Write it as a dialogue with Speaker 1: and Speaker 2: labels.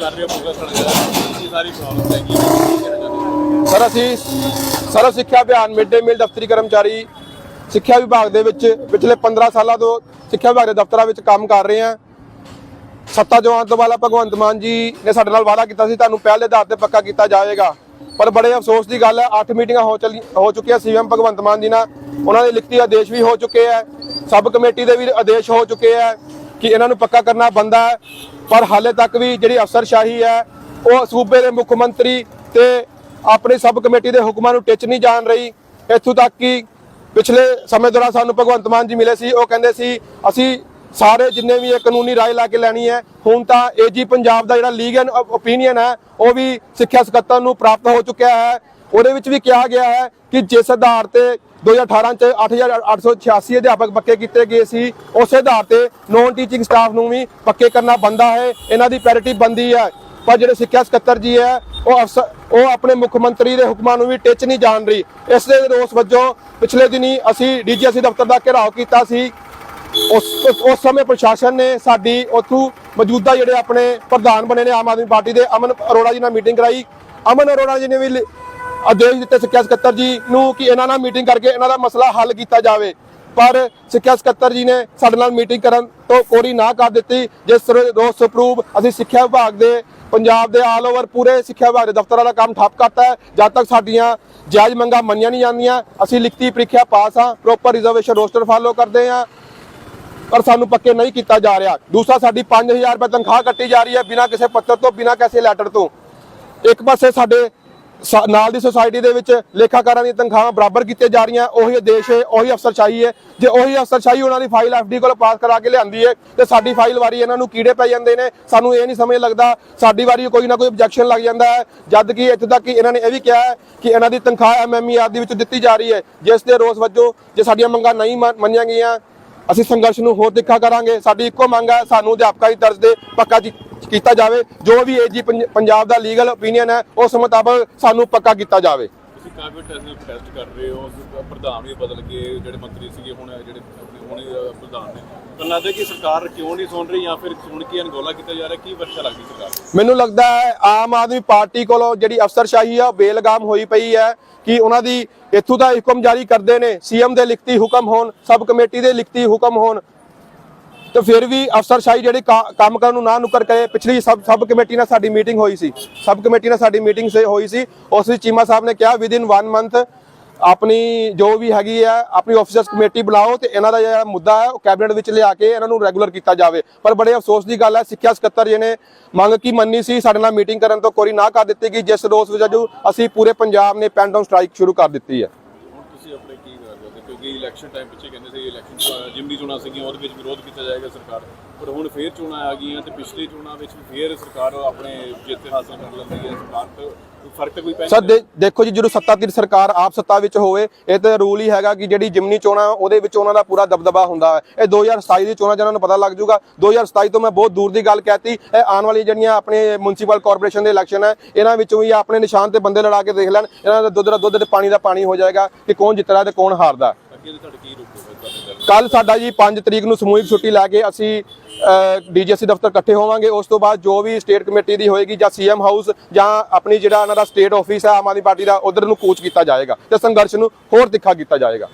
Speaker 1: ਦੀ problem ਹੈਗੀ ਹੈ ਕੀ ਕਹਿਣਾ ਚਾਹੁੰਦੇ ਹੋ?
Speaker 2: ਸਰ, ਅਸੀਂ ਸਰਵ ਸਿੱਖਿਆ ਅਭਿਆਨ ਮਿਡ ਡੇ ਮੀਲ ਦਫ਼ਤਰੀ ਕਰਮਚਾਰੀ, ਸਿੱਖਿਆ ਵਿਭਾਗ ਦੇ ਵਿੱਚ ਪਿਛਲੇ 15 ਸਾਲਾਂ ਤੋਂ ਸਿੱਖਿਆ ਵਿਭਾਗ ਦੇ ਦਫ਼ਤਰਾਂ ਵਿੱਚ ਕੰਮ ਕਰ ਰਹੇ ਹਾਂ। ਸੱਤਾ ਜਵਾਨ ਤੋਂ ਬਾਅਦ ਭਗਵੰਤ ਮਾਨ ਜੀ ਨੇ ਸਾਡੇ ਨਾਲ ਵਾਅਦਾ ਕੀਤਾ ਸੀ, ਤੁਹਾਨੂੰ ਪਹਿਲੇ ਆਧਾਰ ਤੇ ਪੱਕਾ ਕੀਤਾ ਜਾਏਗਾ ਪਰ ਬੜੇ ਅਫਸੋਸ ਦੀ ਗੱਲ ਹੈ 8 ਮੀਟਿੰਗਾਂ ਹੋ ਚਲੀ, ਹੋ ਚੁੱਕੀਆਂ ਸੀਐਮ ਭਗਵੰਤ ਮਾਨ ਜੀ ਨਾਲ। ਉਹਨਾਂ ਦੇ ਲਿਖਤੀ ਆਦੇਸ਼ ਵੀ ਹੋ ਚੁੱਕੇ ਹੈ, ਸਬ ਕਮੇਟੀ ਦੇ ਵੀ ਆਦੇਸ਼ ਹੋ ਚੁੱਕੇ ਹੈ। ਕਿ ਇਹਨਾਂ ਨੂੰ ਪੱਕਾ ਕਰਨਾ ਬੰਦਾ ਹੈ। ਪਰ ਹਾਲੇ ਤੱਕ ਵੀ ਜਿਹੜੀ ਅਫਸਰਸ਼ਾਹੀ ਹੈ, ਉਹ ਸੂਬੇ ਦੇ ਮੁੱਖ ਮੰਤਰੀ ਤੇ ਆਪਣੀ ਸਬ ਕਮੇਟੀ ਦੇ ਹੁਕਮਾਂ ਨੂੰ ਟਿੱਚ ਨਹੀਂ ਜਾਣ ਰਹੀ। ਇੱਥੋਂ ਤੱਕ ਕਿ ਪਿਛਲੇ ਸਮੇਂ ਦੌਰਾਨ ਸਾਨੂੰ ਭਗਵੰਤ ਮਾਨ ਜੀ ਮਿਲੇ ਸੀ। ਉਹ ਕਹਿੰਦੇ ਸੀ, ਅਸੀਂ ਸਾਰੇ ਜਿੰਨੇ ਵੀ ਇਹ ਕਾਨੂੰਨੀ ਰਾਏ ਲਾ ਕੇ ਲੈਣੀ ਹੈ, ਹੁਣ ਤਾਂ ਏਜੀ ਪੰਜਾਬ ਦਾ ਜਿਹੜਾ ਲੀਗਲ ਓਪੀਨੀਅਨ ਹੈ, ਉਹ ਵੀ ਸਿੱਖਿਆ ਸਕੱਤਰ ਨੂੰ ਪ੍ਰਾਪਤ ਹੋ ਚੁੱਕਿਆ ਹੈ। ਉਹਦੇ ਵਿੱਚ ਵੀ ਕਿਹਾ ਗਿਆ ਹੈ ਕਿ ਜਿਸ ਆਧਾਰ ਤੇ 2018 ਚ 8886 ਅਧਿਆਪਕ ਪੱਕੇ ਕੀਤੇ ਗਏ ਸੀ। ਉਸੇ ਆਧਾਰ ਤੇ ਨੌਨ ਟੀਚਿੰਗ ਸਟਾਫ ਨੂੰ ਵੀ ਪੱਕੇ ਕਰਨਾ ਬੰਦਾ ਹੈ। ਇਹਨਾਂ ਦੀ ਪੈਰਿਟੀ ਬੰਦੀ ਹੈ। ਪਰ ਜਿਹੜੇ ਸਿੱਖਿਆ ਸਕੱਤਰ ਜੀ ਹੈ, ਉਹ ਅਫਸਰ ਉਹ ਆਪਣੇ ਮੁੱਖ ਮੰਤਰੀ ਦੇ ਹੁਕਮਾਂ ਨੂੰ ਵੀ ਟਿੱਚ ਨਹੀਂ ਜਾਣ ਰਹੀ। ਇਸ ਦੇ ਰੋਸ ਵਜੋਂ ਪਿਛਲੇ ਦਿਨੀ ਅਸੀਂ ਡੀਜੀਐਸਸੀ ਦਫ਼ਤਰ ਦਾ ਘਿਰਾਓ ਕੀਤਾ ਸੀ। ਉਸ ਉਸ- ਸਮੇਂ ਪ੍ਰਸ਼ਾਸਨ ਨੇ ਸਾਡੀ ਉੱਥੋਂ ਮੌਜੂਦਾ ਜਿਹੜੇ ਆਪਣੇ ਪ੍ਰਧਾਨ ਬਣੇ ਨੇ ਆਮ ਆਦਮੀ ਪਾਰਟੀ ਦੇ ਅਮਨ ਅਰੋੜਾ ਜੀ ਨਾਲ ਮੀਟਿੰਗ ਕਰਾਈ। ਅਮਨ ਅਰੋੜਾ ਜੀ ਨੇ ਵੀ ਆਦੇਸ਼ ਦਿੱਤੇ ਸਿੱਖਿਆ ਸਕੱਤਰ ਜੀ ਨੂੰ ਕਿ ਇਹਨਾਂ ਨਾਲ ਮੀਟਿੰਗ ਕਰਕੇ ਇਹਨਾਂ ਦਾ ਮਸਲਾ ਹੱਲ ਕੀਤਾ ਜਾਵੇ। ਪਰ ਸਿੱਖਿਆ ਸਕੱਤਰ ਜੀ ਨੇ ਸਾਡੇ ਨਾਲ ਮੀਟਿੰਗ ਕਰਨ ਤੋਂ ਕੋਰੀ ਨਾ ਕਰ ਦਿੱਤੀ। ਜਿਸ ਰੋਸ ਸਪਰੂਵ ਅਸੀਂ ਸਿੱਖਿਆ ਵਿਭਾਗ ਦੇ, ਪੰਜਾਬ ਦੇ ਆਲ ਓਵਰ ਪੂਰੇ ਸਿੱਖਿਆ ਵਿਭਾਗ ਦੇ ਦਫ਼ਤਰਾਂ ਦਾ ਕੰਮ ਠੱਪ ਕਰਤਾ ਹੈ। ਜਦ ਤੱਕ ਸਾਡੀਆਂ ਜਾਇਜ਼ ਮੰਗਾਂ ਮੰਨੀਆਂ ਨਹੀਂ ਜਾਂਦੀਆਂ, ਅਸੀਂ ਲਿਖਤੀ ਪ੍ਰੀਖਿਆ ਪਾਸ ਹਾਂ ਪ੍ਰੋਪਰ ਰਿਜ਼ਰਵੇਸ਼ਨ ਰੋਸਟਰ ਫਾਲੋ ਕਰਦੇ ਹਾਂ। ਪਰ ਸਾਨੂੰ ਪੱਕੇ ਨਹੀਂ ਕੀਤਾ ਜਾ ਰਿਹਾ। ਦੂਸਰਾ, ਸਾਡੀ 5000 ਰੁਪਏ ਤਨਖਾਹ ਕੱਟੀ ਜਾ ਰਹੀ ਹੈ ਬਿਨਾਂ ਕਿਸੇ ਪੱਤਰ ਤੋਂ, ਬਿਨਾਂ ਕਿਸੇ ਲੈਟਰ ਤੋਂ। ਇੱਕ ਪਾਸੇ ਸਾਡੇ ਨਾਲ ਦੀ ਸੁਸਾਇਟੀ ਦੇ ਵਿੱਚ ਲੇਖਾਕਾਰਾਂ ਦੀਆਂ ਤਨਖਾਹਾਂ ਬਰਾਬਰ ਕੀਤੀਆਂ ਜਾ ਰਹੀਆਂ, ਉਹੀ ਆਦੇਸ਼ ਹੈ, ਉਹੀ ਅਫਸਰਸ਼ਾਹੀ ਹੈ। ਜੇ ਉਹੀ ਅਫਸਰਸ਼ਾਹੀ ਉਹਨਾਂ ਦੀ ਫਾਈਲ ਐਫਡੀ ਕੋਲ ਪਾਸ ਕਰਾ ਕੇ ਲਿਆਂਦੀ ਹੈ, ਤੇ ਸਾਡੀ ਫਾਈਲ ਵਾਰੀ ਇਹਨਾਂ ਨੂੰ ਕੀੜੇ ਪੈ ਜਾਂਦੇ ਨੇ, ਸਾਨੂੰ ਇਹ ਨਹੀਂ ਸਮਝ ਲੱਗਦਾ, ਸਾਡੀ ਵਾਰੀ ਕੋਈ ਨਾ ਕੋਈ ਆਬਜੈਕਸ਼ਨ ਲੱਗ ਜਾਂਦਾ ਹੈ, ਜਦ ਕਿ ਇੱਥੇ ਤੱਕ ਕਿ ਇਹਨਾਂ ਨੇ ਇਹ ਵੀ ਕਿਹਾ ਹੈ ਕਿ ਇਹਨਾਂ ਦੀ ਤਨਖਾਹ ਐਮਐਮਈ ਦੇ ਵਿੱਚ ਦਿੱਤੀ ਜਾ ਰਹੀ ਹੈ, ਜਿਸ ਦੇ ਰੋਸ ਵਜੋਂ ਜੇ ਸਾਡੀਆਂ ਮੰਗਾਂ ਨਹੀਂ ਮੰਨ- ਮੰਨੀਆਂ ਗਈਆਂ, ਅਸੀਂ ਸੰਘਰਸ਼ ਨੂੰ ਹੋਰ ਤਿੱਖਾ ਕਰਾਂਗੇ। ਸਾਡੀ ਇੱਕੋ ਮੰਗ ਹੈ, ਸਾਨੂੰ ਅਧਿਆਪਕਾਂ ਦੀ ਤਰਜ਼ ਦੇ ਪੱਕਾ ਜੀ- ਕੀਤਾ ਜਾਵੇ ਜੋ ਵੀ ਏਜੀ ਪੰਜਾਬ ਦਾ ਲੀਗਲ ਓਪੀਨੀਅਨ ਹੈ ਉਸ ਮੁਤਾਬਕ ਸਾਨੂੰ ਪੱਕਾ ਕੀਤਾ ਜਾਵੇ।
Speaker 1: ਤੁਸੀਂ ਕਾਫੀ ਟੈਸਟ ਕਰ ਰਹੇ ਹੋ ਪ੍ਰਧਾਨ ਵੀ ਬਦਲ ਗਏ ਜਿਹੜੇ ਮੰਤਰੀ ਸੀਗੇ ਹੁਣ ਜਿਹੜੇ ਹੁਣੇ ਪ੍ਰਧਾਨ ਨੇ। ਤਾਂ ਲੱਗਦਾ ਕਿ ਸਰਕਾਰ ਕਿਉਂ ਨਹੀਂ ਸੁਣ ਰਹੀ ਜਾਂ ਫਿਰ ਸੁਣ ਕੇ ਅਨਗੋਲਾ ਕੀਤਾ ਜਾ ਰਿਹਾ? ਕੀ ਵਰਸ਼ਾ ਲੱਗਦੀ ਸਰਕਾਰ?
Speaker 2: ਮੈਨੂੰ ਲੱਗਦਾ ਹੈ ਆਮ ਆਦਮੀ ਪਾਰਟੀ ਕੋਲੋਂ ਜਿਹੜੀ ਅਫਸਰਸ਼ਾਹੀ ਆ ਬੇਲਗਾਮ ਹੋਈ ਪਈ ਹੈ ਕਿ ਉਹਨਾਂ ਦੀ ਇੱਥੋਂ ਦਾ ਹੁਕਮ ਜਾਰੀ ਕਰਦੇ ਨੇ। ਸੀਐਮ ਦੇ ਲਿਖਤੀ ਹੁਕਮ ਹੋਣ ਸਬ ਕਮੇਟੀ ਦੇ ਲਿਖਤੀ ਹੁਕਮ ਹੋਣ ਤੇ ਫਿਰ ਵੀ ਅਫਸਰਸ਼ਾਹੀ ਜਿਹੜੀ ਕਾ- ਕੰਮ ਕਰਨ ਨੂੰ ਨਾ ਨੁਕਰ ਕਰੇ। ਪਿਛਲੀ ਸਬ ਸਬ ਕਮੇਟੀ ਨਾਲ ਸਾਡੀ ਮੀਟਿੰਗ ਹੋਈ ਸੀ। ਸਬ ਕਮੇਟੀ ਨਾਲ ਸਾਡੀ ਮੀਟਿੰਗ ਸੇ ਹੋਈ ਸੀ। ਉਸ ਵਿੱਚ ਚੀਮਾ ਸਾਹਿਬ ਨੇ ਕਿਹਾ ਵਿਦ ਇਨ 1 ਮੰਥ ਆਪਣੀ ਜੋ ਵੀ ਹੈਗੀ ਹੈ, ਆਪਣੀ ਆਫੀਸਰਸ ਕਮੇਟੀ ਬੁਲਾਓ ਤੇ ਇਹਨਾਂ ਦਾ ਜਿਹੜਾ ਮੁੱਦਾ ਹੈ, ਉਹ ਕੈਬਨਿਟ ਵਿੱਚ ਲਿਆ ਕੇ ਇਹਨਾਂ ਨੂੰ ਰੈਗੂਲਰ ਕੀਤਾ ਜਾਵੇ। ਪਰ ਬੜੇ ਅਫਸੋਸ ਦੀ ਗੱਲ ਹੈ, ਸਿੱਖਿਆ ਸਕੱਤਰ ਜੀ ਨੇ ਮੰਗ ਕੀ ਮੰਨੀ ਸੀ, ਸਾਡੇ ਨਾਲ ਮੀਟਿੰਗ ਕਰਨ ਤੋਂ ਕੋਈ ਨਾ ਕਰ ਦਿੱਤੀ ਗਈ, ਜਿਸ ਰੋਸ ਵਜੋਂ ਅਸੀਂ ਪੂਰੇ ਪੰਜਾਬ ਨੇ ਪੈਨ ਡਾਊਨ ਸਟ੍ਰਾਈਕ ਸ਼ੁਰੂ ਕਰ ਦਿੱਤੀ ਹੈ
Speaker 1: ਹੁਣ ਤੁਸੀਂ ਆਪਣੇ ਕੀ ਕਰ ਰਹੇ ਹੋ ਕਿਉਂਕਿ ਇਲੈਕਸ਼ਨ ਟਾਈਮ ਪਿੱਛੇ ਕਹਿੰਦੇ ਸੀ ਇਲੈਕਸ਼ਨ ਜਿਮਨੀ ਚੋਣਾਂ ਸੀਗੀਆਂ ਉਹਦੇ ਵਿੱਚ ਵਿਰੋਧ ਕੀਤਾ ਜਾਏਗਾ ਸਰਕਾਰ। ਪਰ ਹੁਣ ਫੇਰ ਚੋਣਾਂ ਆ ਗਈਆਂ ਤੇ ਪਿਛਲੀ ਚੋਣਾਂ ਵਿੱਚ ਵੀ ਫੇਰ ਸਰਕਾਰ ਆਪਣੇ ਜਿੱਤ ਹਾਸਲ ਕਰ ਲੈਂਦੀ ਹੈ। ਸਰਕਾਰ ਤੋਂ ਫ਼ਰਕ ਕੋਈ
Speaker 2: ਸਰ ਦੇ- ਦੇਖੋ ਜੀ ਜਦੋਂ ਸੱਤਾਧਿਰ ਸਰਕਾਰ ਆਪ ਸੱਤਾ ਵਿੱਚ ਹੋਵੇ ਇਹ ਤਾਂ ਰੂਲ ਹੀ ਹੈਗਾ ਕਿ ਜਿਹੜੀ ਜਿਮਨੀ ਚੋਣਾਂ ਉਹਦੇ ਵਿੱਚ ਉਹਨਾਂ ਦਾ ਪੂਰਾ ਦਬਦਬਾ ਹੁੰਦਾ ਹੈ। ਇਹ 2027 ਦੀ ਚੋਣਾਂ ਜਿਹਨਾਂ ਨੂੰ ਪਤਾ ਲੱਗ ਜਾਊਗਾ। 2027 ਤੋਂ ਮੈਂ ਬਹੁਤ ਦੂਰ ਦੀ ਗੱਲ ਕਹਿਤੀ ਇਹ ਆਉਣ ਵਾਲੀ ਜਿਹੜੀਆਂ ਆਪਣੇ ਮਿਊਨਿਸਪਲ ਕਾਰਪੋਰੇਸ਼ਨ ਦੇ ਇਲੈਕਸ਼ਨ ਹੈ ਇਹਨਾਂ ਵਿੱਚੋਂ ਵੀ ਆਪਣੇ ਨਿਸ਼ਾਨ ਤੇ ਬੰਦੇ ਲੜਾ ਕੇ ਦੇਖ ਲੈਣ ਇਹਨਾਂ ਦਾ ਦੁੱਧ ਦਾ ਦੁੱਧ ਤੇ ਪਾਣੀ ਦਾ ਪਾਣੀ ਹੋ ਜਾਏਗਾ ਕਿ ਕੌਣ ਜਿੱਤਦਾ ਤੇ ਕੌਣ ਹਾਰਦਾ।
Speaker 1: ਅੱਗੇ ਤੁਹਾਡੇ ਕੀ ਰੁਕ ਹੋਵੇ
Speaker 2: ਕੱਲ ਸਾਡਾ ਜੀ 5 ਤਰੀਕ ਨੂੰ ਸਮੂਹਿਕ ਛੁੱਟੀ ਲੈ ਕੇ ਅਸੀਂ ਡੀਜੀਐਸਸੀ ਦਫ਼ਤਰ ਇਕੱਠੇ ਹੋਵਾਂਗੇ। ਉਸ ਤੋਂ ਬਾਅਦ ਜੋ ਵੀ ਸਟੇਟ ਕਮੇਟੀ ਦੀ ਹੋਏਗੀ ਜਾਂ ਸੀਐਮ ਹਾਊਸ ਜਾਂ ਆਪਣੀ ਜਿਹੜਾ ਇਹਨਾਂ ਦਾ ਸਟੇਟ ਆਫਿਸ ਹੈ ਆਮ ਆਦਮੀ ਪਾਰਟੀ ਦਾ, ਉਧਰ ਨੂੰ ਕੂਚ ਕੀਤਾ ਜਾਏਗਾ ਤੇ ਸੰਘਰਸ਼ ਨੂੰ ਹੋਰ ਤਿੱਖਾ ਕੀਤਾ ਜਾਏਗਾ।